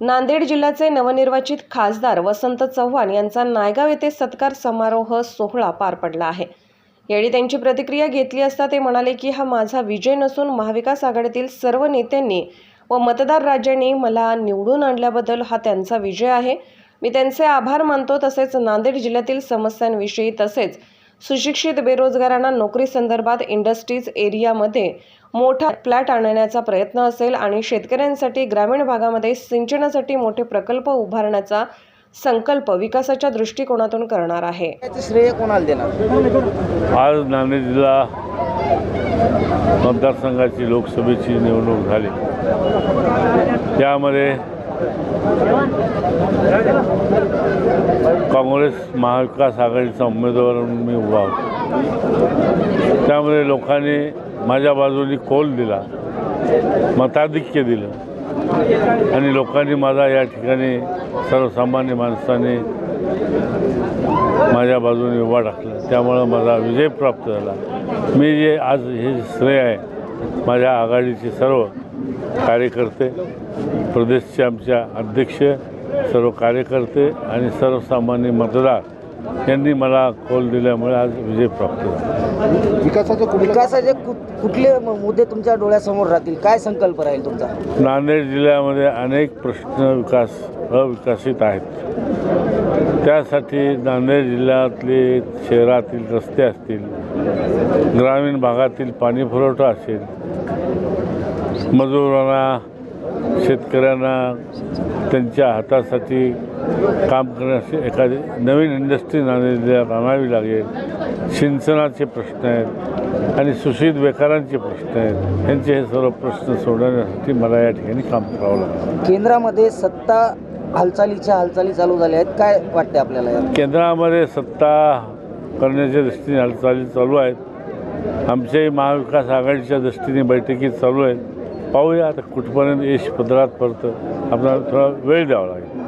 नांदेड जिल्ह्याचे नवनिर्वाचित खासदार वसंत चव्हाण यांचा नायगाव येथे सत्कार समारोह सोहळा पार पडला आहे. यावेळी त्यांची प्रतिक्रिया घेतली असता ते म्हणाले की हा माझा विजय नसून महाविकास आघाडीतील सर्व नेत्यांनी व मतदार राज्यांनी मला निवडून आणल्याबद्दल हा त्यांचा विजय आहे. मी त्यांचे आभार मानतो तसेच नांदेड जिल्ह्यातील समस्यांविषयी तसेच सुशिक्षित बेरोजगारांना नोकरी संदर्भात इंडस्ट्रीज एरियामध्ये मोठा फ्लॅट आणण्याचा प्रयत्न असेल आणि शेतकऱ्यांसाठी ग्रामीण भागामध्ये सिंचनासाठी मोठे प्रकल्प उभारण्याचा संकल्प विकासाच्या दृष्टिकोनातून करणार आहे. श्रेय कोणाला देणार? आज नांदेड जिल्हा मतदारसंघाची लोकसभेची निवडणूक झाली. त्यामध्ये काँग्रेस महाविकास आघाडीचा उमेदवार म्हणून मी उभा होतो. त्यामुळे लोकांनी माझ्या बाजूनी कौल दिला मताधिक्य दिलं आणि लोकांनी माझा या ठिकाणी सर्वसामान्य माणसाने माझ्या बाजूने उभा टाकला त्यामुळं माझा विजय प्राप्त झाला. मी जे आज हे श्रेय आहे माझ्या आघाडीचे सर्व कार्यकर्ते प्रदेशचे आमच्या अध्यक्ष सर्व कार्यकर्ते आणि सर्वसामान्य मतदार यांनी मला कौल दिल्यामुळे आज विजय प्राप्त झाला. विकासाचे विकासाचे कुठ- कुठले मुद्दे तुमच्या डोळ्यासमोर राहतील? काय संकल्प राहील तुमचा? नांदेड जिल्ह्यामध्ये अनेक प्रश्न विकास अविकसित आहेत. त्यासाठी नांदेड जिल्ह्यातले शहरातील रस्ते असतील ग्रामीण भागातील पाणी पुरवठा असेल मजुरांना शेतकऱ्यांना त्यांच्या हातासाठी काम करण्याची एखादी नवीन इंडस्ट्री नांदेड आणावी लागेल. सिंचनाचे प्रश्न आहेत आणि सुशील बेकारांचे प्रश्न आहेत. यांचे हे सर्व प्रश्न सोडवण्यासाठी मला या ठिकाणी काम करावं लागलं. केंद्रामध्ये सत्ता हालचालीच्या हालचाली चालू झाल्या आहेत. काय वाटते आपल्याला? केंद्रामध्ये सत्ता करण्याच्या दृष्टीने हालचाली चालू आहेत. आमच्याही महाविकास आघाडीच्या दृष्टीने बैठकी चालू आहेत. पाहूया आता कुठपर्यंत यश पदरात पडतं. आपल्याला थोडा वेळ द्यावा लागेल.